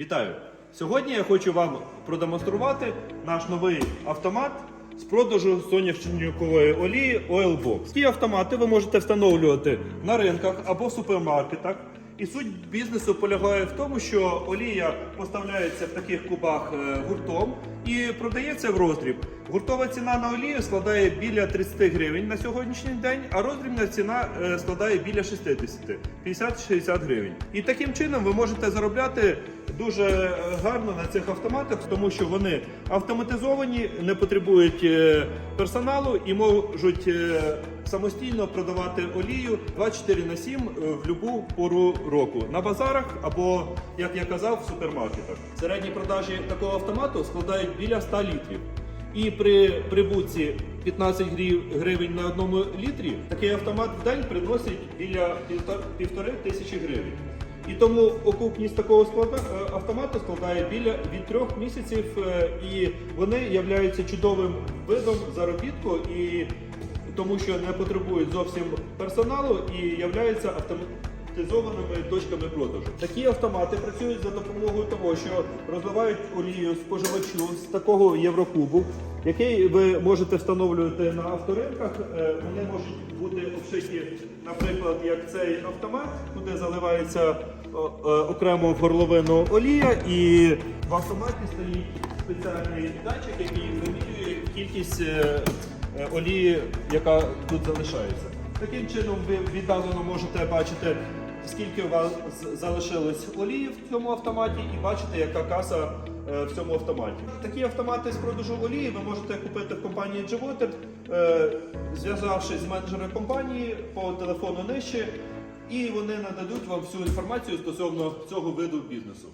Вітаю! Сьогодні я хочу вам продемонструвати наш новий автомат з продажу соняшникової олії Oilbox. Ці автомати ви можете встановлювати на ринках або в супермаркетах. І суть бізнесу полягає в тому, що олія поставляється в таких кубах е, гуртом і продається в роздріб. Гуртова ціна на олію складає біля 30 гривень на сьогоднішній день, а роздрібна ціна е, складає біля 60 50-60 гривень. І таким чином ви можете заробляти дуже гарно на цих автоматах, тому що вони автоматизовані, не потребують е, персоналу і можуть е, самостійно продавати олію 24 на 7 е, в будь-яку пору року на базарах або, як я казав, в супермаркетах. Середні продажі такого автомату складають біля 100 літрів. І при прибутці 15 гривень на одному літрі такий автомат в день приносить біля півтори тисячі гривень. І тому окупність такого склада е, автомату складає біля від трьох місяців, е, і вони являються чудовим видом заробітку і тому, що не потребують зовсім персоналу і являються автоматизованими точками продажу. Такі автомати працюють за допомогою того, що розливають олію споживачу з такого єврокубу, який ви можете встановлювати на авторинках. Е, Вони можуть бути обшиті, наприклад, як цей автомат, куди заливається е, окремо в горловину олія, і в автоматі стоїть спеціальний датчик, який вимірює кількість е, олії, яка тут залишається. Таким чином ви віддалено можете бачити, скільки у вас залишилось олії в цьому автоматі, і бачите, яка каса е, в цьому автоматі. Такі автомати з продажу олії ви можете купити в компанії G-Water, е, зв'язавшись з менеджером компанії по телефону нижче, і вони нададуть вам всю інформацію стосовно цього виду бізнесу.